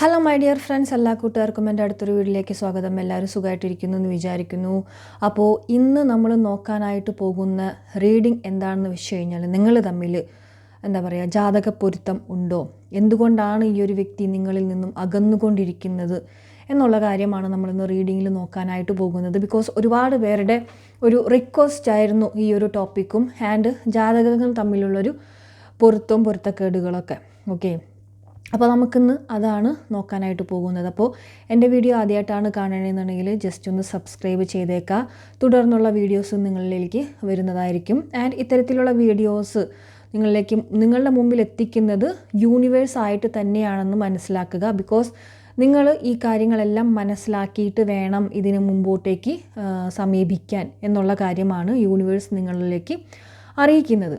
Hello my dear friends എല്ലാ കൂട്ടുകാർക്കും എന്റെ അടുത്തൊരു വീട്ടിലേക്ക് സ്വാഗതം. എല്ലാവരും സുഖമായിട്ടിരിക്കുന്നു എന്ന് വിചാരിക്കുന്നു. അപ്പോൾ ഇന്ന് നമ്മൾ നോക്കാനായിട്ട് പോകുന്ന റീഡിംഗ് എന്താണെന്ന് വെച്ച് കഴിഞ്ഞാൽ നിങ്ങൾ തമ്മിൽ എന്താ പറയുക ജാതക പൊരുത്തം ഉണ്ടോ? എന്തുകൊണ്ടാണ് ഈ ഒരു വ്യക്തി നിങ്ങളിൽ നിന്നും അകന്നുകൊണ്ടിരിക്കുന്നത് എന്നുള്ള കാര്യമാണ് നമ്മളിന്ന് റീഡിങ്ങിൽ നോക്കാനായിട്ട് പോകുന്നത്. ബിക്കോസ് ഒരുപാട് പേരുടെ ഒരു റിക്വസ്റ്റ് ആയിരുന്നു ഈ ഒരു ടോപ്പിക്കും ആൻഡ് ജാതകങ്ങൾ തമ്മിലുള്ളൊരു പൊരുത്തവും പൊരുത്തക്കേടുകളൊക്കെ. ഓക്കെ അപ്പോൾ നമുക്കിന്ന് അതാണ് നോക്കാനായിട്ട് പോകുന്നത്. അപ്പോൾ എന്റെ വീഡിയോ ആദ്യമായിട്ടാണ് കാണണമെന്നുണ്ടെങ്കിൽ ജസ്റ്റ് ഒന്ന് സബ്സ്ക്രൈബ് ചെയ്തേക്കുക തുടർന്നുള്ള വീഡിയോസ് നിങ്ങളിലേക്ക് വരുന്നതായിരിക്കും. ആൻഡ് ഇത്തരത്തിലുള്ള വീഡിയോസ് നിങ്ങളിലേക്ക് നിങ്ങളുടെ മുമ്പിൽ എത്തിക്കുന്നത് യൂണിവേഴ്സ് ആയിട്ട് തന്നെയാണെന്ന് മനസ്സിലാക്കുക. ബിക്കോസ് നിങ്ങൾ ഈ കാര്യങ്ങളെല്ലാം മനസ്സിലാക്കിയിട്ട് വേണം ഇതിന് മുമ്പോട്ടേക്ക് സമീപിക്കാൻ എന്നുള്ള കാര്യമാണ് യൂണിവേഴ്സ് നിങ്ങളിലേക്ക് അറിയിക്കുന്നത്.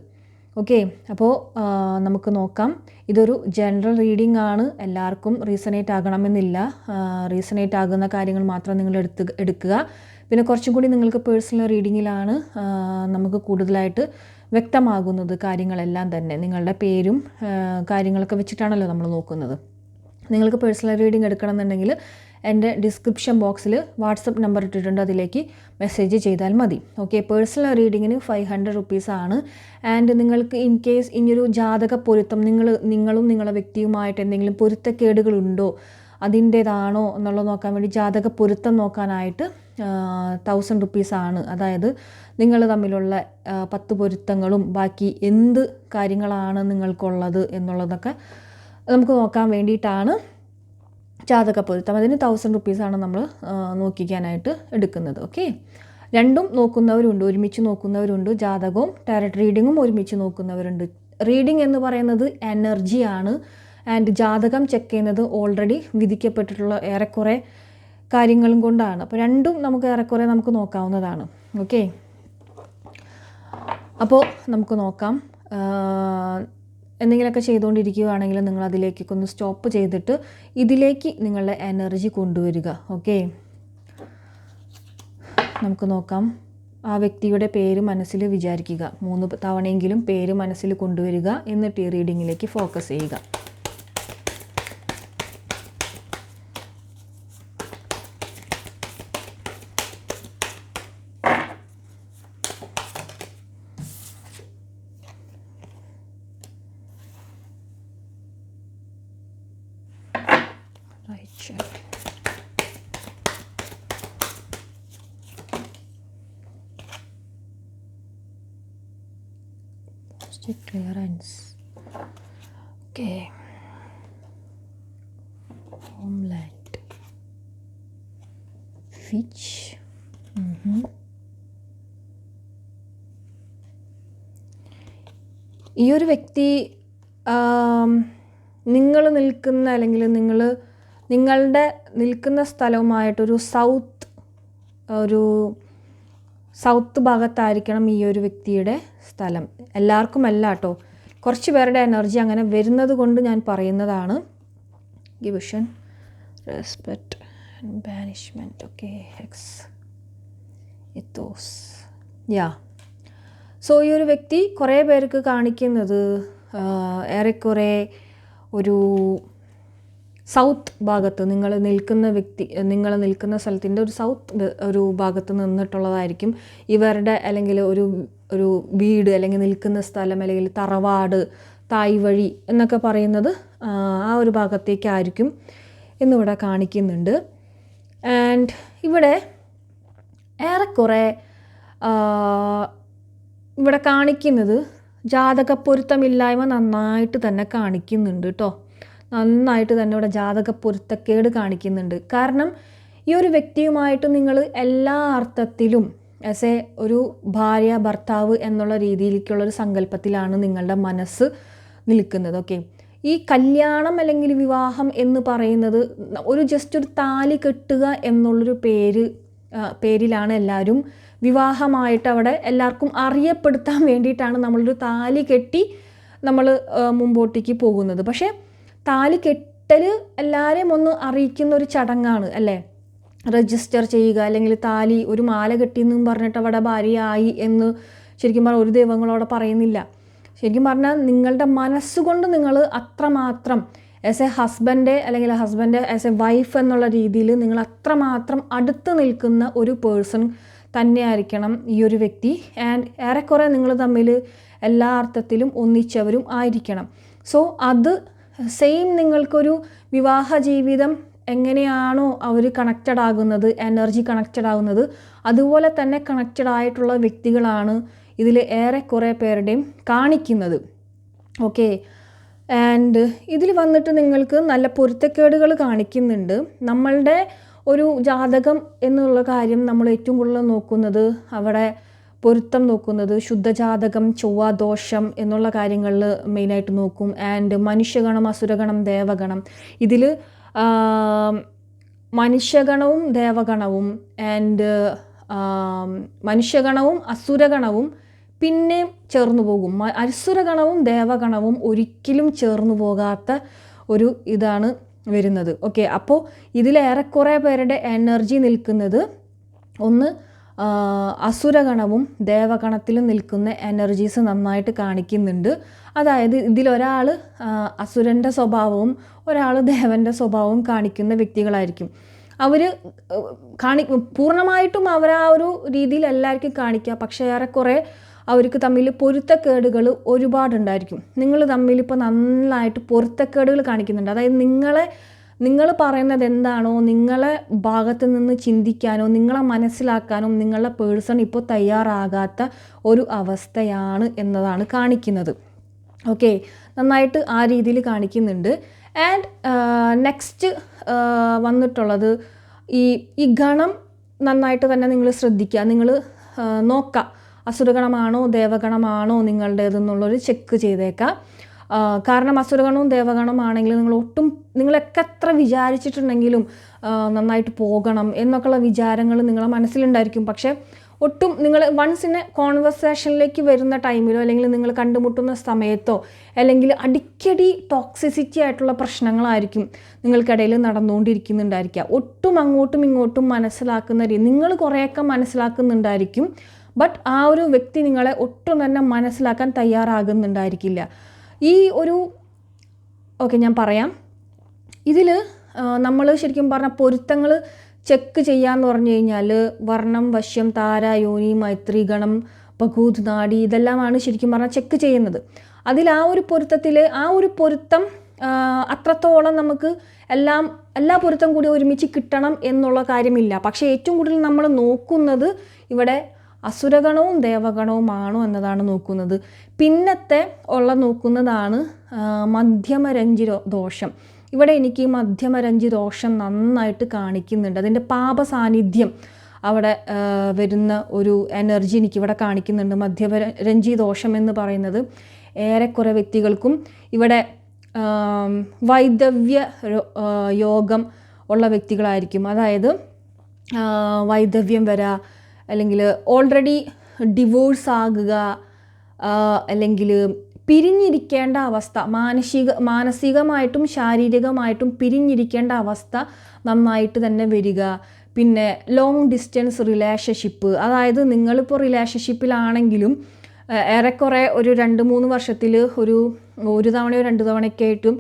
ഓക്കെ അപ്പോൾ നമുക്ക് നോക്കാം. ഇതൊരു ജനറൽ റീഡിംഗ് ആണ്. എല്ലാവർക്കും റീസണേറ്റ് ആകണമെന്നില്ല. റീസണേറ്റ് ആകുന്ന കാര്യങ്ങൾ മാത്രം നിങ്ങൾ എടുത്ത് എടുക്കുക. പിന്നെ കുറച്ചും കൂടി നിങ്ങൾക്ക് പേഴ്സണൽ റീഡിങ്ങിലാണ് നമുക്ക് കൂടുതലായിട്ട് വ്യക്തമാകുന്നത് കാര്യങ്ങളെല്ലാം തന്നെ. നിങ്ങളുടെ പേരും കാര്യങ്ങളൊക്കെ വെച്ചിട്ടാണല്ലോ നമ്മൾ നോക്കുന്നത്. നിങ്ങൾക്ക് പേഴ്സണൽ റീഡിംഗ് എടുക്കണമെന്നുണ്ടെങ്കിൽ എന്റെ ഡിസ്ക്രിപ്ഷൻ ബോക്സിൽ വാട്സപ്പ് നമ്പർ ഇട്ടിട്ടുണ്ട്. അതിലേക്ക് മെസ്സേജ് ചെയ്താൽ മതി. ഓക്കെ പേഴ്സണൽ റീഡിങ്ങിന് ഫൈവ് ഹൺഡ്രഡ് റുപ്പീസാണ് ആൻഡ് നിങ്ങൾക്ക് ഇൻ കേസ് ഇനിയൊരു ജാതക പൊരുത്തം നിങ്ങൾ നിങ്ങളും നിങ്ങളുടെ വ്യക്തിയുമായിട്ട് എന്തെങ്കിലും പൊരുത്തക്കേടുകളുണ്ടോ? അതിന്റേതാണോ എന്നുള്ളത് നോക്കാൻ വേണ്ടി ജാതക പൊരുത്തം നോക്കാനായിട്ട് തൗസൻഡ് റുപ്പീസാണ് അതായത് നിങ്ങൾ തമ്മിലുള്ള പത്ത് പൊരുത്തങ്ങളും ബാക്കി എന്ത് കാര്യങ്ങളാണ് നിങ്ങൾക്കുള്ളത് എന്നുള്ളതൊക്കെ നമുക്ക് നോക്കാൻ വേണ്ടിയിട്ടാണ് ജാതക പൊരുത്തം. അതിന് തൗസൻഡ് റുപ്പീസാണ് നമ്മൾ നോക്കിക്കാനായിട്ട് എടുക്കുന്നത്. ഓക്കെ രണ്ടും നോക്കുന്നവരുണ്ട് ഒരുമിച്ച് നോക്കുന്നവരുണ്ട്. ജാതകവും ടാരറ്റ് റീഡിങ്ങും ഒരുമിച്ച് നോക്കുന്നവരുണ്ട്. റീഡിംഗ് എന്ന് പറയുന്നത് എനർജിയാണ് ആൻഡ് ജാതകം ചെക്ക് ചെയ്യുന്നത് ഓൾറെഡി വിധിക്കപ്പെട്ടിട്ടുള്ള ഏറെക്കുറെ കാര്യങ്ങളും കൊണ്ടാണ്. അപ്പോൾ രണ്ടും നമുക്ക് ഏറെക്കുറെ നമുക്ക് നോക്കാവുന്നതാണ്. ഓക്കെ അപ്പോൾ നമുക്ക് നോക്കാം. എന്തെങ്കിലുമൊക്കെ ചെയ്തുകൊണ്ടിരിക്കുകയാണെങ്കിൽ നിങ്ങൾ അതിലേക്കൊക്കെ ഒന്ന് സ്റ്റോപ്പ് ചെയ്തിട്ട് ഇതിലേക്ക് നിങ്ങളുടെ എനർജി കൊണ്ടുവരിക ഓക്കെ നമുക്ക് നോക്കാം. ആ വ്യക്തിയുടെ പേര് മനസ്സിൽ വിചാരിക്കുക. മൂന്ന് തവണയെങ്കിലും പേര് മനസ്സിൽ കൊണ്ടുവരിക. എന്നിട്ട് ഈ റീഡിങ്ങിലേക്ക് ഫോക്കസ് ചെയ്യുക. Okay. Homeland. Fitch. Mhm. ഈ ഒരു വ്യക്തി നിങ്ങൾ നിൽക്കുന്ന അല്ലെങ്കിൽ നിങ്ങൾ നിങ്ങളുടെ നിൽക്കുന്ന സ്ഥലവുമായിട്ടൊരു സൗത്ത് ഒരു സൗത്ത് ഭാഗത്തായിരിക്കണം ഈ ഒരു വ്യക്തിയുടെ സ്ഥലം എല്ലാവർക്കും അല്ല കേട്ടോ കുറച്ച് പേരുടെ എനർജി അങ്ങനെ വരുന്നത് കൊണ്ട് ഞാൻ പറയുന്നതാണ്. ഗിവിഷൻ respect banishment okay X ethos yeah so ഈ ഒരു വ്യക്തി കുറേ പേർക്ക് കാണിക്കുന്നത് ഏറെക്കുറെ ഒരു സൗത്ത് ഭാഗത്ത് നിങ്ങൾ നിൽക്കുന്ന വ്യക്തി നിങ്ങൾ നിൽക്കുന്ന സ്ഥലത്തിന്റെ ഒരു സൗത്ത് ഒരു ഭാഗത്ത് നിന്നിട്ടുള്ളതായിരിക്കും. ഇവരുടെ അല്ലെങ്കിൽ ഒരു ഒരു വീട് അല്ലെങ്കിൽ നിൽക്കുന്ന സ്ഥലം അല്ലെങ്കിൽ തറവാട് തായ് വഴി എന്നൊക്കെ പറയുന്നത് ആ, ഒരു ഭാഗത്തേക്കായിരിക്കും എന്നിവിടെ കാണിക്കുന്നുണ്ട്. ആൻഡ് ഇവിടെ ഏറെക്കുറെ ഇവിടെ കാണിക്കുന്നത് ജാതക പൊരുത്തമില്ലായ്മ നന്നായിട്ട് തന്നെ കാണിക്കുന്നുണ്ട് കേട്ടോ നന്നായിട്ട് തന്നെ ഇവിടെ ജാതക പൊരുത്തക്കേട് കാണിക്കുന്നുണ്ട്. കാരണം ഈ ഒരു വ്യക്തിയുമായിട്ട് നിങ്ങൾ എല്ലാ അർത്ഥത്തിലും ആസ് എ ഒരു ഭാര്യ ഭർത്താവ് എന്നുള്ള രീതിയിലേക്കുള്ളൊരു സങ്കല്പത്തിലാണ് നിങ്ങളുടെ മനസ്സ് നിൽക്കുന്നത്. ഓക്കെ ഈ കല്യാണം അല്ലെങ്കിൽ വിവാഹം എന്ന് പറയുന്നത് ഒരു ജസ്റ്റ് ഒരു താലി കെട്ടുക എന്നുള്ളൊരു പേര് പേരിലാണ് എല്ലാവരും വിവാഹമായിട്ട് അവിടെ എല്ലാവർക്കും അറിയപ്പെടുത്താൻ വേണ്ടിയിട്ടാണ് നമ്മളൊരു താലി കെട്ടി നമ്മൾ മുമ്പോട്ടേക്ക് പോകുന്നത്. പക്ഷേ താലി കെട്ടൽ എല്ലാവരെയും ഒന്ന് അറിയിക്കുന്ന ഒരു ചടങ്ങാണ് അല്ലേ? രജിസ്റ്റർ ചെയ്യുക അല്ലെങ്കിൽ താലി ഒരു മാല കെട്ടിയെന്നും പറഞ്ഞിട്ട് അവിടെ ഭാര്യയായി എന്ന് ശരിക്കും പറഞ്ഞാൽ ഒരു ദൈവങ്ങളോടെ പറയുന്നില്ല. ശരിക്കും പറഞ്ഞാൽ നിങ്ങളുടെ മനസ്സുകൊണ്ട് നിങ്ങൾ അത്രമാത്രം ആസ് എ ഹസ്ബൻഡ് അല്ലെങ്കിൽ ഹസ്ബൻഡ് ആസ് എ വൈഫ് എന്നുള്ള രീതിയിൽ നിങ്ങൾ അത്രമാത്രം അടുത്ത് നിൽക്കുന്ന ഒരു പേഴ്സൺ തന്നെയായിരിക്കണം ഈ ഒരു വ്യക്തി. ആൻഡ് ഏറെക്കുറെ നിങ്ങൾ തമ്മിൽ എല്ലാ അർത്ഥത്തിലും ഒന്നിച്ചവരും ആയിരിക്കണം. സോ അത് സെയിം നിങ്ങൾക്കൊരു വിവാഹ ജീവിതം എങ്ങനെയാണോ അവർ കണക്റ്റഡ് ആകുന്നത് എനർജി കണക്റ്റഡ് ആകുന്നത് അതുപോലെ തന്നെ കണക്റ്റഡ് ആയിട്ടുള്ള വ്യക്തികളാണ് ഇതിൽ ഏറെ കുറേ പേരുടെയും കാണിക്കുന്നത്. ഓക്കെ ആൻഡ് ഇതിൽ വന്നിട്ട് നിങ്ങൾക്ക് നല്ല പൊരുത്തക്കേടുകൾ കാണിക്കുന്നുണ്ട്. നമ്മളുടെ ഒരു ജാതകം എന്നുള്ള കാര്യം നമ്മൾ ഏറ്റവും കൂടുതൽ നോക്കുന്നത് അവിടെ പൊരുത്തം നോക്കുന്നത് ശുദ്ധജാതകം ചൊവ്വാദോഷം എന്നുള്ള കാര്യങ്ങളിൽ മെയിനായിട്ട് നോക്കും. ആൻഡ് മനുഷ്യഗണം അസുരഗണം ദേവഗണം. ഇതിൽ മനുഷ്യഗണവും ദേവഗണവും ആൻഡ് മനുഷ്യഗണവും അസുരഗണവും പിന്നെ ചേർന്നു പോകും. അസുരഗണവും ദേവഗണവും ഒരിക്കലും ചേർന്നു പോകാത്ത ഒരു ഇതാണ് വരുന്നത്. ഓക്കെ അപ്പോൾ ഇതിലേറെക്കുറെ പേരുടെ എനർജി നിൽക്കുന്നത് ഒന്ന് അസുരഗണവും ദേവഗണത്തിലും നിൽക്കുന്ന എനർജീസ് നന്നായിട്ട് കാണിക്കുന്നുണ്ട്. അതായത് ഇതിലൊരാൾ അസുരന്റെ സ്വഭാവവും ഒരാൾ ദേവന്റെ സ്വഭാവവും കാണിക്കുന്ന വ്യക്തികളായിരിക്കും. അവർ കാണി പൂർണമായിട്ടും അവർ ആ ഒരു രീതിയിൽ എല്ലാവർക്കും കാണിക്കുക. പക്ഷേ ഏറെക്കുറെ അവർക്ക് തമ്മിൽ പൊരുത്തക്കേടുകൾ ഒരുപാടുണ്ടായിരിക്കും. നിങ്ങൾ തമ്മിൽ ഇപ്പോൾ നന്നായിട്ട് പൊരുത്തക്കേടുകൾ കാണിക്കുന്നുണ്ട്. അതായത് നിങ്ങളെ നിങ്ങൾ പറയുന്നത് എന്താണോ നിങ്ങളെ ഭാഗത്ത് നിന്ന് ചിന്തിക്കാനോ നിങ്ങളെ മനസ്സിലാക്കാനോ നിങ്ങളുടെ പേഴ്സൺ ഇപ്പോൾ തയ്യാറാകാത്ത ഒരു അവസ്ഥയാണ് എന്നതാണ് കാണിക്കുന്നത്. ഓക്കെ നന്നായിട്ട് ആ രീതിയിൽ കാണിക്കുന്നുണ്ട്. ആൻഡ് നെക്സ്റ്റ് വന്നിട്ടുള്ളത് ഈ ഈ ഗണം നന്നായിട്ട് തന്നെ നിങ്ങൾ ശ്രദ്ധിക്കുക. നിങ്ങൾ നോക്കുക. അസുരഗണമാണോ ദേവഗണമാണോ നിങ്ങളുടേതെന്നുള്ളൊരു ചെക്ക് ചെയ്തേക്കാം കാരണം അസുരഗണവും ദേവഗണവും ആണെങ്കിലും നിങ്ങൾ ഒട്ടും നിങ്ങളൊക്കെ എത്ര വിചാരിച്ചിട്ടുണ്ടെങ്കിലും നന്നായിട്ട് പോകണം എന്നൊക്കെയുള്ള വിചാരങ്ങൾ നിങ്ങളെ മനസ്സിലുണ്ടായിരിക്കും. പക്ഷേ ഒട്ടും നിങ്ങൾ വൺസ് ഇൻ എ കോൺവെർസേഷനിലേക്ക് വരുന്ന ടൈമിലോ അല്ലെങ്കിൽ നിങ്ങൾ കണ്ടുമുട്ടുന്ന സമയത്തോ അല്ലെങ്കിൽ അടിക്കടി ടോക്സിസിറ്റി ആയിട്ടുള്ള പ്രശ്നങ്ങളായിരിക്കും നിങ്ങൾക്കിടയിൽ നടന്നുകൊണ്ടിരിക്കുന്നുണ്ടായിരിക്കുക. ഒട്ടും അങ്ങോട്ടും ഇങ്ങോട്ടും മനസ്സിലാക്കുന്ന രീതി നിങ്ങൾ കുറേയൊക്കെ മനസ്സിലാക്കുന്നുണ്ടായിരിക്കും ബട്ട് ആ ഒരു വ്യക്തി നിങ്ങളെ ഒട്ടും തന്നെ മനസ്സിലാക്കാൻ തയ്യാറാകുന്നുണ്ടായിരിക്കില്ല. ഈ ഒരു ഓക്കെ ഞാൻ പറയാം. ഇതിൽ നമ്മൾ ശരിക്കും പറഞ്ഞാൽ പൊരുത്തങ്ങൾ ചെക്ക് ചെയ്യാന്ന് പറഞ്ഞു കഴിഞ്ഞാൽ വർണം വശ്യം താര യോനി മൈത്രി ഗണം ബഹൂത് നാടി ഇതെല്ലാമാണ് ശരിക്കും പറഞ്ഞാൽ ചെക്ക് ചെയ്യുന്നത്. അതിൽ ആ ഒരു പൊരുത്തത്തിൽ ആ ഒരു പൊരുത്തം അത്രത്തോളം നമുക്ക് എല്ലാം എല്ലാ പൊരുത്തം കൂടി ഒരുമിച്ച് കിട്ടണം എന്നുള്ള കാര്യമില്ല. പക്ഷേ ഏറ്റവും കൂടുതൽ നമ്മൾ നോക്കുന്നത് ഇവിടെ അസുരഗണവും ദേവഗണവുമാണോ എന്നതാണ് നോക്കുന്നത്. പിന്നത്തെ ഉള്ള നോക്കുന്നതാണ് ആ, മധ്യമരഞ്ജി ദോഷം. ഇവിടെ എനിക്ക് മധ്യമരഞ്ജി ദോഷം നന്നായിട്ട് കാണിക്കുന്നുണ്ട്. അതിന്റെ പാപ സാന്നിധ്യം അവിടെ വരുന്ന ഒരു എനർജി എനിക്കിവിടെ കാണിക്കുന്നുണ്ട്. മധ്യരഞ്ജി ദോഷം എന്ന് പറയുന്നത് ഏറെക്കുറെ വ്യക്തികൾക്കും ഇവിടെ വൈദവ്യ യോഗം ഉള്ള വ്യക്തികളായിരിക്കും. അതായത് വൈദവ്യം വരാ അല്ലെങ്കിൽ ഓൾറെഡി ഡിവോഴ്സ് ആകുക അല്ലെങ്കിൽ പിരിഞ്ഞിരിക്കേണ്ട അവസ്ഥ മാനസിക മാനസികമായിട്ടും ശാരീരികമായിട്ടും പിരിഞ്ഞിരിക്കേണ്ട അവസ്ഥ നന്നായിട്ട് തന്നെ വരിക. പിന്നെ ലോങ് ഡിസ്റ്റൻസ് റിലേഷൻഷിപ്പ് അതായത് നിങ്ങളിപ്പോൾ റിലേഷൻഷിപ്പിലാണെങ്കിലും ഏറെക്കുറെ ഒരു രണ്ട് മൂന്ന് വർഷത്തിൽ ഒരു ഒരു തവണയോ രണ്ട് തവണയൊക്കെ ആയിട്ടും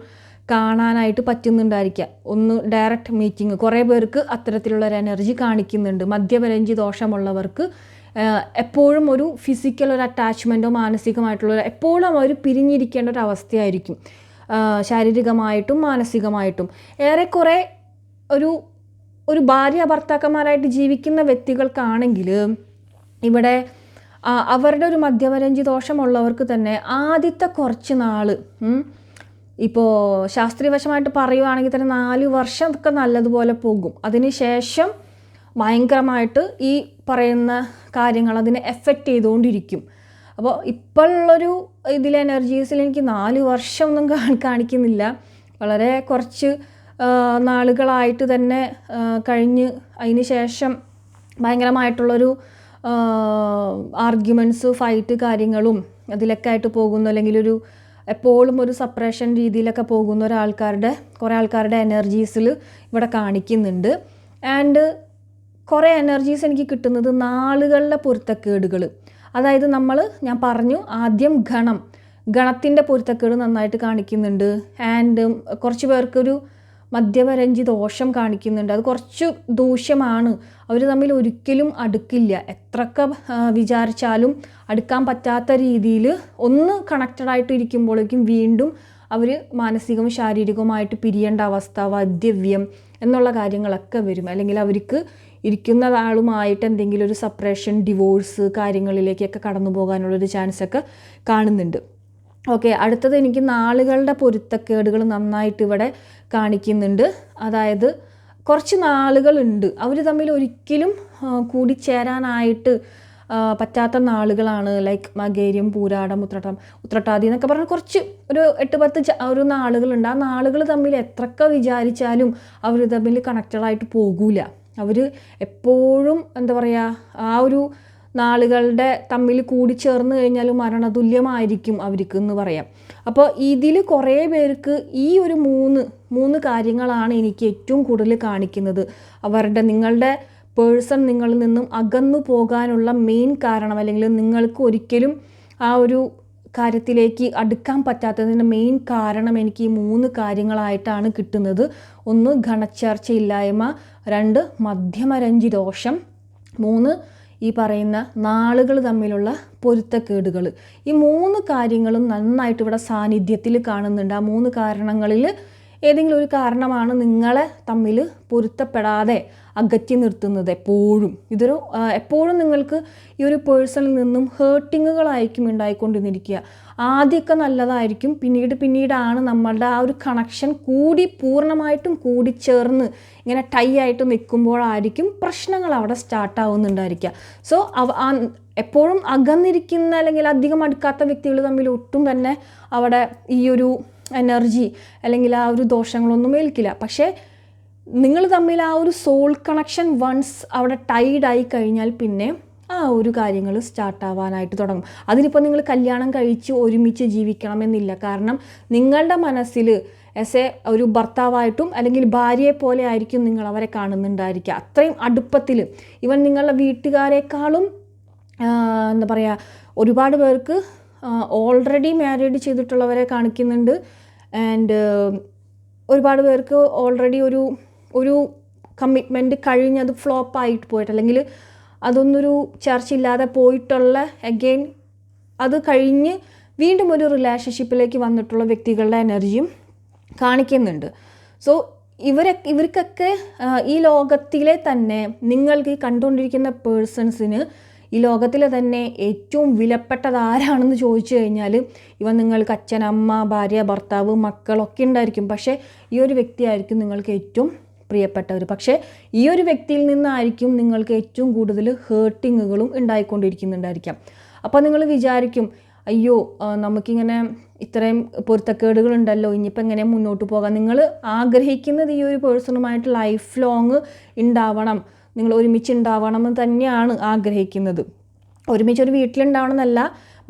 കാണാനായിട്ട് പറ്റുന്നുണ്ടായിരിക്കുക ഒന്ന് ഡയറക്റ്റ് മീറ്റിംഗ് കുറേ പേർക്ക് അത്തരത്തിലുള്ള ഒരു എനർജി കാണിക്കുന്നുണ്ട്. മദ്യപരഞ്ചി ദോഷമുള്ളവർക്ക് എപ്പോഴും ഒരു ഫിസിക്കൽ ഒരു അറ്റാച്ച്മെന്റോ മാനസികമായിട്ടുള്ള എപ്പോഴും അവർ പിരിഞ്ഞിരിക്കേണ്ട ഒരു അവസ്ഥയായിരിക്കും. ശാരീരികമായിട്ടും മാനസികമായിട്ടും. ഏറെക്കുറെ ഒരു ഒരു ഭാര്യ ഭർത്താക്കന്മാരായിട്ട് ജീവിക്കുന്ന വ്യക്തികൾക്കാണെങ്കിൽ ഇവിടെ അവരുടെ ഒരു മധ്യവരഞ്ചി ദോഷമുള്ളവർക്ക് തന്നെ ആദ്യത്തെ കുറച്ച് നാൾ ഇപ്പോൾ ശാസ്ത്രീയവശമായിട്ട് പറയുവാണെങ്കിൽ തന്നെ നാല് വർഷം ഒക്കെ നല്ലതുപോലെ പോകും. അതിനുശേഷം ഭയങ്കരമായിട്ട് ഈ പറയുന്ന കാര്യങ്ങൾ അതിനെ എഫക്റ്റ് ചെയ്തുകൊണ്ടിരിക്കും. അപ്പോൾ ഇപ്പോഴുള്ളൊരു ഇതിലെ എനർജീസിൽ എനിക്ക് നാല് വർഷമൊന്നും കാണിക്കുന്നില്ല. വളരെ കുറച്ച് നാളുകളായിട്ട് തന്നെ കഴിഞ്ഞ് അതിന് ശേഷം ഭയങ്കരമായിട്ടുള്ളൊരു ആർഗ്യുമെന്റ്സ് ഫൈറ്റ് കാര്യങ്ങളും അതിലൊക്കെ ആയിട്ട് പോകുന്നു. അല്ലെങ്കിൽ ഒരു എപ്പോഴും ഒരു സപ്പറേഷൻ രീതിയിലൊക്കെ പോകുന്ന ഒരാൾക്കാരുടെ കുറേ ആൾക്കാരുടെ എനർജീസിൽ ഇവിടെ കാണിക്കുന്നുണ്ട്. ആൻഡ് കുറേ എനർജീസ് എനിക്ക് കിട്ടുന്നത് നാളുകളുടെ പൊരുത്തക്കേടുകൾ അതായത് നമ്മൾ ഞാൻ പറഞ്ഞു ആദ്യം ഗണം. ഗണത്തിന്റെ പൊരുത്തക്കേട് നന്നായിട്ട് കാണിക്കുന്നുണ്ട്. ആൻഡ് കുറച്ച് പേർക്കൊരു മദ്യപരഞ്ചി ദോഷം കാണിക്കുന്നുണ്ട്. അത് കുറച്ച് ദൂഷ്യമാണ്. അവർ തമ്മിൽ ഒരിക്കലും അടുക്കില്ല. എത്രയൊക്കെ ആ, വിചാരിച്ചാലും അടുക്കാൻ പറ്റാത്ത രീതിയിൽ ഒന്ന് കണക്റ്റഡ് ആയിട്ട് ഇരിക്കുമ്പോഴേക്കും വീണ്ടും അവർ മാനസികവും ശാരീരികവുമായിട്ട് പിരിയേണ്ട അവസ്ഥ വദ്യവ്യം എന്നുള്ള കാര്യങ്ങളൊക്കെ വരും. അല്ലെങ്കിൽ അവർക്ക് ഇരിക്കുന്ന ആളുമായിട്ട് എന്തെങ്കിലും ഒരു സെപ്പറേഷൻ ഡിവോഴ്സ് കാര്യങ്ങളിലേക്കൊക്കെ കടന്നു പോകാനുള്ളൊരു ചാൻസ് ഒക്കെ കാണുന്നുണ്ട്. ഓക്കെ അടുത്തത് എനിക്ക് നാളുകളുടെ പൊരുത്തക്കേടുകൾ നന്നായിട്ട് ഇവിടെ കാണിക്കുന്നുണ്ട്. അതായത് കുറച്ച് നാളുകളുണ്ട്. അവർ തമ്മിൽ ഒരിക്കലും കൂടിച്ചേരാനായിട്ട് പറ്റാത്ത നാളുകളാണ്. ലൈക്ക് മകേരിയം പൂരാടം ഉത്രട്ടം ഉത്രട്ടാതി എന്നൊക്കെ പറഞ്ഞ കുറച്ച് ഒരു എട്ട് പത്ത് ഒരു നാളുകളുണ്ട്. ആ നാളുകൾ തമ്മിൽ എത്രക്ക വിചാരിച്ചാലും അവർ തമ്മിൽ കണക്റ്റഡായിട്ട് പോകൂല. അവർ എപ്പോഴും എന്താ പറയുക ആ ഒരു നാളുകളുടെ തമ്മിൽ കൂടിച്ചേർന്ന് കഴിഞ്ഞാൽ മരണതുല്യമായിരിക്കും അവർക്ക് എന്ന് പറയാം. അപ്പോൾ ഇതിൽ കുറേ പേർക്ക് ഈ ഒരു മൂന്ന് മൂന്ന് കാര്യങ്ങളാണ് എനിക്ക് ഏറ്റവും കൂടുതൽ കാണിക്കുന്നത്. അവരുടെ നിങ്ങളുടെ പേഴ്സൺ നിങ്ങളിൽ നിന്നും അകന്നു പോകാനുള്ള മെയിൻ കാരണം അല്ലെങ്കിൽ നിങ്ങൾക്ക് ഒരിക്കലും ആ ഒരു കാര്യത്തിലേക്ക് അടുക്കാൻ പറ്റാത്തതിന്റെ മെയിൻ കാരണം എനിക്ക് ഈ മൂന്ന് കാര്യങ്ങളായിട്ടാണ് കിട്ടുന്നത്. ഒന്ന് ഗണച്ചേർച്ചയില്ലായ്മ രണ്ട് മധ്യമരഞ്ജി ദോഷം മൂന്ന് ഈ പറയുന്ന നാളുകൾ തമ്മിലുള്ള പൊരുത്തക്കേടുകൾ. ഈ മൂന്ന് കാര്യങ്ങളും നന്നായിട്ട് ഇവിടെ സാന്നിധ്യത്തിൽ കാണുന്നുണ്ട്. ആ മൂന്ന് കാരണങ്ങളിൽ ഏതെങ്കിലും ഒരു കാരണമാണ് നിങ്ങളെ തമ്മിൽ പൊരുത്തപ്പെടാതെ അകറ്റി നിർത്തുന്നത് എപ്പോഴും. ഇതൊരു എപ്പോഴും നിങ്ങൾക്ക് ഈ ഒരു പേഴ്സണിൽ നിന്നും ഹേർട്ടിങ്ങുകളായിരിക്കും ഉണ്ടായിക്കൊണ്ടിരിക്കുക. ആദ്യമൊക്കെ നല്ലതായിരിക്കും. പിന്നീട് പിന്നീടാണ് നമ്മളുടെ ആ ഒരു കണക്ഷൻ കൂടി പൂർണമായിട്ടും കൂടി ചേർന്ന് ഇങ്ങനെ ടൈ ആയിട്ട് നിൽക്കുമ്പോഴായിരിക്കും പ്രശ്നങ്ങൾ അവിടെ സ്റ്റാർട്ടാവുന്നുണ്ടായിരിക്കുക സോ അവ എപ്പോഴും അകന്നിരിക്കുന്ന അല്ലെങ്കിൽ അധികം അടുക്കാത്ത വ്യക്തികൾ തമ്മിൽ ഒട്ടും തന്നെ അവിടെ ഈ ഒരു എനർജി അല്ലെങ്കിൽ ആ ഒരു ദോഷങ്ങളൊന്നും ഏൽക്കില്ല. പക്ഷേ നിങ്ങൾ തമ്മിൽ ആ ഒരു സോൾ കണക്ഷൻ വൺസ് അവിടെ ടൈഡായി കഴിഞ്ഞാൽ പിന്നെ ആ ഒരു കാര്യങ്ങൾ സ്റ്റാർട്ടാവാനായിട്ട് തുടങ്ങും. അതിനിപ്പോൾ നിങ്ങൾ കല്യാണം കഴിച്ച് ഒരുമിച്ച് ജീവിക്കണമെന്നില്ല. കാരണം നിങ്ങളുടെ മനസ്സിൽ എസ് എ ഒരു ഭർത്താവായിട്ടും അല്ലെങ്കിൽ ഭാര്യയെ പോലെ ആയിരിക്കും നിങ്ങൾ അവരെ കാണുന്നുണ്ടായിരിക്കുക. അത്രയും അടുപ്പത്തിൽ ഇവൻ നിങ്ങളുടെ വീട്ടുകാരെക്കാളും എന്താ പറയുക ഒരുപാട് പേർക്ക് ഓൾറെഡി മാരീഡ് ചെയ്തിട്ടുള്ളവരെ കാണിക്കുന്നുണ്ട്. ആൻഡ് ഒരുപാട് പേർക്ക് ഓൾറെഡി ഒരു ഒരു കമ്മിറ്റ്മെന്റ് കഴിഞ്ഞ് അത് ഫ്ലോപ്പ് ആയിട്ട് പോയിട്ട് അല്ലെങ്കിൽ അതൊന്നൊരു ചർച്ചയില്ലാതെ പോയിട്ടുള്ള അഗെയിൻ അത് കഴിഞ്ഞ് വീണ്ടും ഒരു റിലേഷൻഷിപ്പിലേക്ക് വന്നിട്ടുള്ള വ്യക്തികളുടെ എനർജിയും കാണിക്കുന്നുണ്ട്. സോ ഇവരെ ഇവർക്കൊക്കെ ഈ ലോകത്തിലെ തന്നെ നിങ്ങൾക്ക് ഈ കണ്ടുകൊണ്ടിരിക്കുന്ന പേഴ്സൺസിന് ഈ ലോകത്തിലെ തന്നെ ഏറ്റവും വിലപ്പെട്ടത് ആരാണെന്ന് ചോദിച്ചു കഴിഞ്ഞാൽ ഇവ നിങ്ങൾക്ക് അച്ഛൻ അമ്മ ഭാര്യ ഭർത്താവ് മക്കളൊക്കെ ഉണ്ടായിരിക്കും. പക്ഷേ ഈ ഒരു വ്യക്തിയായിരിക്കും നിങ്ങൾക്ക് ഏറ്റവും പ്രിയപ്പെട്ടവർ പക്ഷേ ഈ ഒരു വ്യക്തിയിൽ നിന്നായിരിക്കും നിങ്ങൾക്ക് ഏറ്റവും കൂടുതൽ ഹേർട്ടിങ്ങുകളും ഉണ്ടായിക്കൊണ്ടിരിക്കുന്നുണ്ടായിരിക്കാം. അപ്പോൾ നിങ്ങൾ വിചാരിക്കും അയ്യോ നമുക്കിങ്ങനെ ഇത്രയും പൊരുത്തക്കേടുകളുണ്ടല്ലോ ഇനിയിപ്പോൾ എങ്ങനെ മുന്നോട്ട് പോകാം? നിങ്ങൾ ആഗ്രഹിക്കുന്നത് ഈ ഒരു പേഴ്സണുമായിട്ട് ലൈഫ് ലോങ് ഉണ്ടാവണം. നിങ്ങൾ ഒരുമിച്ച് ഉണ്ടാവണം തന്നെയാണ് ആഗ്രഹിക്കുന്നത്. ഒരുമിച്ച് ഒരു വീട്ടിലുണ്ടാവണം എന്നല്ല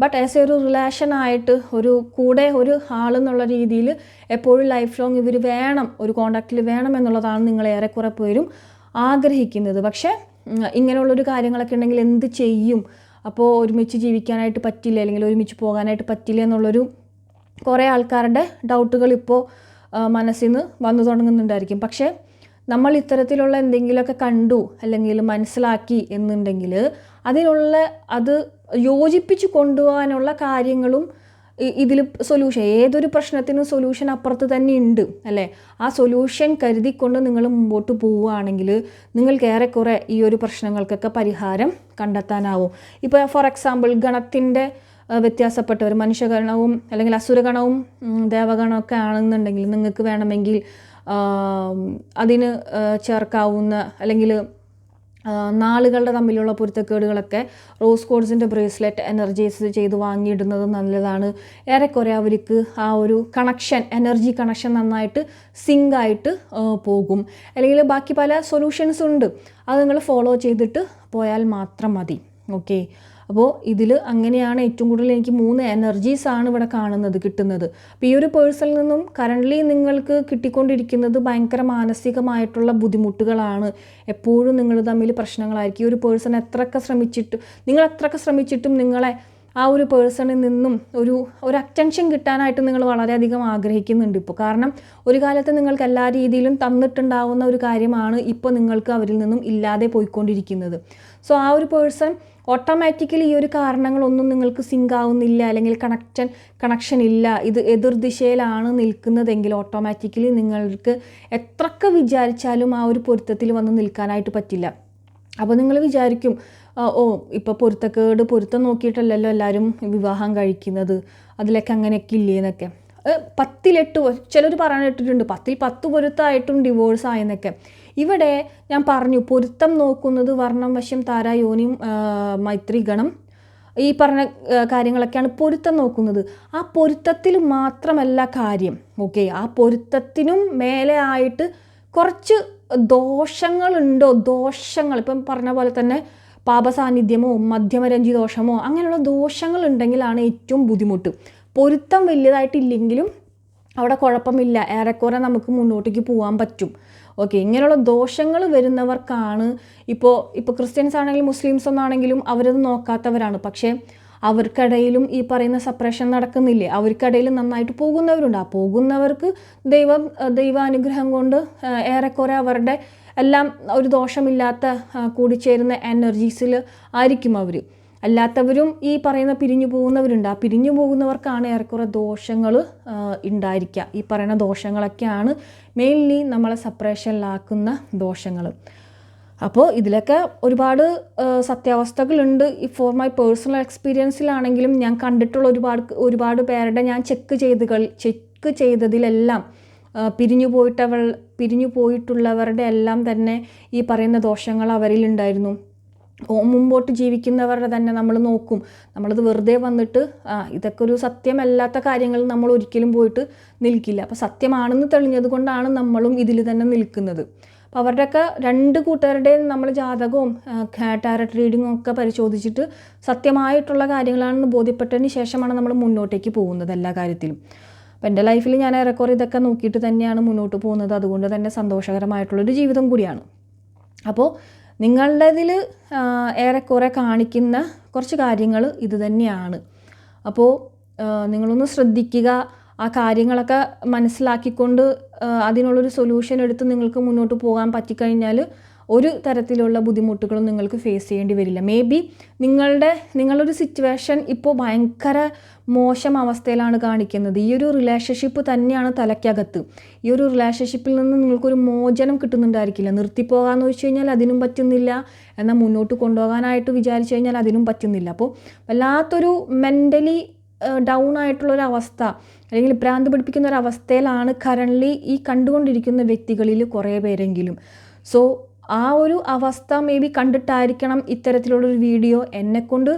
ബട്ട് ആസ് എ ഒരു റിലേഷൻ ആയിട്ട് ഒരു കൂടെ ഒരു ആളെന്നുള്ള രീതിയിൽ എപ്പോഴും ലൈഫ് ലോങ് ഇവർ വേണം ഒരു കോണ്ടാക്റ്റിൽ വേണം എന്നുള്ളതാണ് നിങ്ങൾ ഏറെക്കുറെ പേരും ആഗ്രഹിക്കുന്നത്. പക്ഷേ ഇങ്ങനെയുള്ളൊരു കാര്യങ്ങളൊക്കെ ഉണ്ടെങ്കിൽ എന്ത് ചെയ്യും? അപ്പോൾ ഒരുമിച്ച് ജീവിക്കാനായിട്ട് പറ്റില്ല? അല്ലെങ്കിൽ ഒരുമിച്ച് പോകാനായിട്ട് പറ്റില്ല എന്നുള്ളൊരു കുറേ ആൾക്കാരുടെ ഡൗട്ടുകൾ ഇപ്പോൾ മനസ്സിൽ നിന്ന് വന്നു തുടങ്ങുന്നുണ്ടായിരിക്കും. പക്ഷേ നമ്മൾ ഇത്തരത്തിലുള്ള എന്തെങ്കിലുമൊക്കെ കണ്ടു അല്ലെങ്കിൽ മനസ്സിലാക്കി എന്നുണ്ടെങ്കിൽ അതിനുള്ള അത് യോജിപ്പിച്ച് കൊണ്ടുപോകാനുള്ള കാര്യങ്ങളും ഇതിൽ സൊല്യൂഷൻ ഏതൊരു പ്രശ്നത്തിനും സൊല്യൂഷൻ അപ്പുറത്ത് തന്നെ ഉണ്ട് അല്ലേ? ആ സൊല്യൂഷൻ കരുതിക്കൊണ്ട് നിങ്ങൾ മുമ്പോട്ട് പോവുകയാണെങ്കിൽ നിങ്ങൾക്ക് ഏറെക്കുറെ ഈ ഒരു പ്രശ്നങ്ങൾക്കൊക്കെ പരിഹാരം കണ്ടെത്താനാവും. ഇപ്പോൾ ഫോർ എക്സാമ്പിൾ ഗണത്തിന്റെ വ്യത്യാസപ്പെട്ടവർ മനുഷ്യഗണവും അല്ലെങ്കിൽ അസുരഗണവും ദേവഗണമൊക്കെ ആണെന്നുണ്ടെങ്കിൽ നിങ്ങൾക്ക് വേണമെങ്കിൽ അതിന് ചേർക്കാവുന്ന അല്ലെങ്കിൽ നാളുകളുടെ തമ്മിലുള്ള പൊരുത്തക്കേടുകളൊക്കെ റോസ് കോഡ്സിന്റെ ബ്രേസ്ലെറ്റ് എനർജൈസ് ചെയ്ത് വാങ്ങിയിടുന്നത് നല്ലതാണ്. ഏറെക്കുറെ അവർക്ക് ആ ഒരു കണക്ഷൻ എനർജി കണക്ഷൻ നന്നായിട്ട് സിങ്ക് ആയിട്ട് പോകും. അല്ലെങ്കിൽ ബാക്കി പല സൊല്യൂഷൻസ് ഉണ്ട് അത് നിങ്ങൾ ഫോളോ ചെയ്തിട്ട് പോയാൽ മാത്രം മതി. ഓക്കെ. അപ്പോൾ ഇതിൽ അങ്ങനെയാണ് ഏറ്റവും കൂടുതൽ എനിക്ക് മൂന്ന് എനർജീസ് ആണ് ഇവിടെ കാണുന്നത് കിട്ടുന്നത്. അപ്പോൾ ഈ ഒരു പേഴ്സണിൽ നിന്നും കറന്റ്ലി നിങ്ങൾക്ക് കിട്ടിക്കൊണ്ടിരിക്കുന്നത് ഭയങ്കര മാനസികമായിട്ടുള്ള ബുദ്ധിമുട്ടുകളാണ്. എപ്പോഴും നിങ്ങൾ തമ്മിൽ പ്രശ്നങ്ങളായിരിക്കും. ഈ ഒരു പേഴ്സൺ എത്രയൊക്കെ ശ്രമിച്ചിട്ട് നിങ്ങൾ എത്രയൊക്കെ ശ്രമിച്ചിട്ടും നിങ്ങളെ ആ ഒരു പേഴ്സണിൽ നിന്നും ഒരു ഒരു അറ്റൻഷൻ കിട്ടാനായിട്ട് നിങ്ങൾ വളരെയധികം ആഗ്രഹിക്കുന്നുണ്ട് ഇപ്പോൾ. കാരണം ഒരു കാലത്ത് നിങ്ങൾക്ക് എല്ലാ രീതിയിലും തന്നിട്ടുണ്ടാവുന്ന ഒരു കാര്യമാണ് ഇപ്പോൾ നിങ്ങൾക്ക് അവരിൽ നിന്നും ഇല്ലാതെ പോയിക്കൊണ്ടിരിക്കുന്നത്. സോ ആ ഒരു പേഴ്സൺ ഓട്ടോമാറ്റിക്കലി ഈ ഒരു കാരണങ്ങളൊന്നും നിങ്ങൾക്ക് സിങ്ക് ആവുന്നില്ല അല്ലെങ്കിൽ കണക്ഷൻ കണക്ഷൻ ഇല്ല. ഇത് എതിർദിശയിലാണ് നിൽക്കുന്നതെങ്കിൽ ഓട്ടോമാറ്റിക്കലി നിങ്ങൾക്ക് എത്രയൊക്കെ വിചാരിച്ചാലും ആ ഒരു പൊരുത്തത്തിൽ വന്ന് നിൽക്കാനായിട്ട് പറ്റില്ല. അപ്പോൾ നിങ്ങൾ വിചാരിക്കും ഓ ഇപ്പോൾ പൊരുത്തക്കേട് പൊരുത്തം നോക്കിയിട്ടല്ലല്ലോ എല്ലാവരും വിവാഹം കഴിക്കുന്നത് അതിലൊക്കെ അങ്ങനെയൊക്കെ ഇല്ലേ എന്നൊക്കെ. പത്തിലെട്ട് ചിലർ പറയാനിട്ടിട്ടുണ്ട് പത്തിൽ പത്ത് പൊരുത്തമായിട്ടും ഡിവോഴ്സ് ആയെന്നൊക്കെ. ഇവിടെ ഞാൻ പറഞ്ഞു പൊരുത്തം നോക്കുന്നത് വർണം വശം താരായോനിയും യോനിയും മൈത്രി ഗണം. ഈ പറഞ്ഞ കാര്യങ്ങളൊക്കെയാണ് പൊരുത്തം നോക്കുന്നത്. ആ പൊരുത്തത്തിൽ മാത്രമല്ല കാര്യം ഓക്കെ? ആ പൊരുത്തത്തിനും മേലെ ആയിട്ട് കുറച്ച് ദോഷങ്ങളുണ്ടോ? ദോഷങ്ങൾ ഇപ്പം പറഞ്ഞ പോലെ തന്നെ പാപസാന്നിധ്യമോ മധ്യമരഞ്ജി ദോഷമോ അങ്ങനെയുള്ള ദോഷങ്ങൾ ഉണ്ടെങ്കിലാണ് ഏറ്റവും ബുദ്ധിമുട്ട്. പൊരുത്തം വലിയതായിട്ടില്ലെങ്കിലും അവിടെ കുഴപ്പമില്ല. ഏറെക്കുറെ നമുക്ക് മുന്നോട്ടേക്ക് പോകാൻ പറ്റും. ഓക്കെ ഇങ്ങനെയുള്ള ദോഷങ്ങൾ വരുന്നവർക്കാണ് ഇപ്പോൾ ഇപ്പോൾ ക്രിസ്ത്യൻസ് ആണെങ്കിലും മുസ്ലിംസ് ഒന്നാണെങ്കിലും അവരത് നോക്കാത്തവരാണ്. പക്ഷേ അവർക്കിടയിലും ഈ പറയുന്ന സപ്രഷൻ നടക്കുന്നില്ലേ? അവർക്കിടയിൽ നന്നായിട്ട് പോകുന്നവരുണ്ട്. ആ പോകുന്നവർക്ക് ദൈവം ദൈവാനുഗ്രഹം കൊണ്ട് ഏറെക്കുറെ അവരുടെ എല്ലാം ഒരു ദോഷമില്ലാത്ത കൂടിച്ചേരുന്ന എനർജീസിൽ ആയിരിക്കും അവർ അല്ലാത്തവരും ഈ പറയുന്ന പിരിഞ്ഞു പോകുന്നവരുണ്ട്. ആ പിരിഞ്ഞു പോകുന്നവർക്കാണ് ഏറെക്കുറെ ദോഷങ്ങൾ ഉണ്ടായിരിക്കുക ഈ പറയുന്ന ദോഷങ്ങളൊക്കെയാണ് മെയിൻലി നമ്മളെ സപ്പറേഷനിലാക്കുന്ന ദോഷങ്ങൾ അപ്പോൾ ഇതിലൊക്കെ ഒരുപാട് സത്യാവസ്ഥകളുണ്ട്. ഈ ഫോർ മൈ പേഴ്സണൽ എക്സ്പീരിയൻസിലാണെങ്കിലും ഞാൻ കണ്ടിട്ടുള്ള ഒരുപാട് ഒരുപാട് പേരുടെ ഞാൻ ചെക്ക് ചെയ്ത് ചെക്ക് ചെയ്തതിലെല്ലാം പിരിഞ്ഞു പോയിട്ടവൾ പിരിഞ്ഞു പോയിട്ടുള്ളവരുടെ എല്ലാം തന്നെ ഈ പറയുന്ന ദോഷങ്ങൾ അവരിലുണ്ടായിരുന്നു. മുമ്പോട്ട് ജീവിക്കുന്നവരുടെ തന്നെ നമ്മൾ നോക്കും. നമ്മളത് വെറുതെ വന്നിട്ട് ആ ഇതൊക്കെ ഒരു സത്യമല്ലാത്ത കാര്യങ്ങൾ നമ്മൾ ഒരിക്കലും പോയിട്ട് നിൽക്കില്ല. അപ്പോൾ സത്യമാണെന്ന് തെളിഞ്ഞത് കൊണ്ടാണ് നമ്മളും ഇതിൽ തന്നെ നിൽക്കുന്നത്. അപ്പോൾ അവരുടെയൊക്കെ രണ്ട് കൂട്ടുകാരുടെയും നമ്മൾ ജാതകവും ടാരറ്റ് റീഡിങ്ങും ഒക്കെ പരിശോധിച്ചിട്ട് സത്യമായിട്ടുള്ള കാര്യങ്ങളാണെന്ന് ബോധ്യപ്പെട്ടതിന് ശേഷമാണ് നമ്മൾ മുന്നോട്ടേക്ക് പോകുന്നത് എല്ലാ കാര്യത്തിലും. അപ്പോൾ എന്റെ ലൈഫിൽ ഞാൻ ഏറെക്കുറെ ഇതൊക്കെ നോക്കിയിട്ട് തന്നെയാണ് മുന്നോട്ട് പോകുന്നത്. അതുകൊണ്ട് തന്നെ സന്തോഷകരമായിട്ടുള്ളൊരു ജീവിതം കൂടിയാണ്. അപ്പോൾ നിങ്ങളുടേതിൽ ഏറെക്കുറെ കാണിക്കുന്ന കുറച്ച് കാര്യങ്ങൾ ഇത് തന്നെയാണ്. അപ്പോൾ നിങ്ങളൊന്ന് ശ്രദ്ധിക്കുക ആ കാര്യങ്ങളൊക്കെ മനസ്സിലാക്കിക്കൊണ്ട് അതിനുള്ളൊരു സൊല്യൂഷൻ എടുത്ത് നിങ്ങൾക്ക് മുന്നോട്ട് പോകാൻ പറ്റിക്കഴിഞ്ഞാൽ ഒരു തരത്തിലുള്ള ബുദ്ധിമുട്ടുകളും നിങ്ങൾക്ക് ഫേസ് ചെയ്യേണ്ടി വരില്ല. മേ ബി നിങ്ങളുടെ നിങ്ങളൊരു സിറ്റുവേഷൻ ഇപ്പോൾ ഭയങ്കര മോശം അവസ്ഥയിലാണ് കാണിക്കുന്നത്. ഈ ഒരു റിലേഷൻഷിപ്പ് തന്നെയാണ് തലയ്ക്കകത്ത്. ഈ ഒരു റിലേഷൻഷിപ്പിൽ നിന്ന് നിങ്ങൾക്കൊരു മോചനം കിട്ടുന്നുണ്ടായിരിക്കില്ല. നിർത്തിപ്പോകാമെന്ന് വെച്ച് കഴിഞ്ഞാൽ അതിനും പറ്റുന്നില്ല എന്നാൽ മുന്നോട്ട് കൊണ്ടുപോകാനായിട്ട് വിചാരിച്ചു കഴിഞ്ഞാൽ അതിനും പറ്റുന്നില്ല. അപ്പോൾ വല്ലാത്തൊരു മെന്റലി ഡൗൺ ആയിട്ടുള്ളൊരു അവസ്ഥ അല്ലെങ്കിൽ ഭ്രാന്ത് പിടിപ്പിക്കുന്ന ഒരു അവസ്ഥയിലാണ് കറണ്ട്ലി ഈ കണ്ടുകൊണ്ടിരിക്കുന്ന വ്യക്തികളിൽ കുറേ പേരെങ്കിലും. സോ ആ ഒരു അവസ്ഥ മേ ബി കണ്ടിട്ടായിരിക്കണം ഇത്തരത്തിലുള്ളൊരു വീഡിയോ എന്നെക്കൊണ്ട്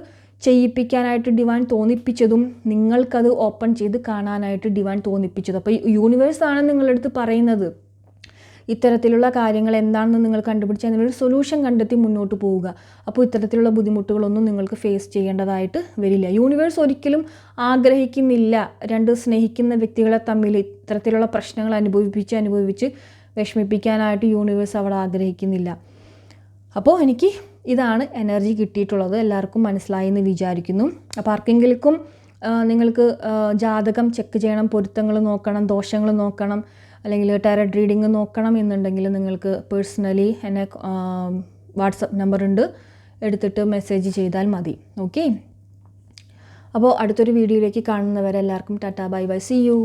ചെയ്യിപ്പിക്കാനായിട്ട് ഡിവൈൻ തോന്നിപ്പിച്ചതും നിങ്ങൾക്കത് ഓപ്പൺ ചെയ്ത് കാണാനായിട്ട് ഡിവൈൻ തോന്നിപ്പിച്ചതും. അപ്പോൾ യൂണിവേഴ്സാണ് നിങ്ങളുടെ അടുത്ത് പറയുന്നത്. ഇത്തരത്തിലുള്ള കാര്യങ്ങൾ എന്താണെന്ന് നിങ്ങൾ കണ്ടുപിടിച്ച് അതിനൊരു സൊല്യൂഷൻ കണ്ടെത്തി മുന്നോട്ട് പോവുക. അപ്പോൾ ഇത്തരത്തിലുള്ള ബുദ്ധിമുട്ടുകളൊന്നും നിങ്ങൾക്ക് ഫേസ് ചെയ്യേണ്ടതായിട്ട് വരില്ല. യൂണിവേഴ്സ് ഒരിക്കലും ആഗ്രഹിക്കുന്നില്ല. രണ്ട് സ്നേഹിക്കുന്ന വ്യക്തികളെ തമ്മിൽ ഇത്തരത്തിലുള്ള പ്രശ്നങ്ങൾ അനുഭവിപ്പിച്ച് അനുഭവിച്ച് വിഷമിപ്പിക്കാനായിട്ട് യൂണിവേഴ്സ് അവിടെ ആഗ്രഹിക്കുന്നില്ല. അപ്പോൾ എനിക്ക് ഇതാണ് എനർജി കിട്ടിയിട്ടുള്ളത്. എല്ലാവർക്കും മനസ്സിലായി എന്ന് വിചാരിക്കുന്നു. അപ്പോൾ ആർക്കെങ്കിലും നിങ്ങൾക്ക് ജാതകം ചെക്ക് ചെയ്യണം പൊരുത്തങ്ങൾ നോക്കണം ദോഷങ്ങൾ നോക്കണം അല്ലെങ്കിൽ ടാരറ്റ് റീഡിങ് നോക്കണം എന്നുണ്ടെങ്കിൽ നിങ്ങൾക്ക് പേഴ്സണലി എന്നെ വാട്സപ്പ് നമ്പർ ഉണ്ട്. എടുത്തിട്ട് മെസ്സേജ് ചെയ്താൽ മതി. ഓക്കെ അപ്പോൾ അടുത്തൊരു വീഡിയോയിലേക്ക് കാണുന്നവരെല്ലാവർക്കും tata bye bye. See you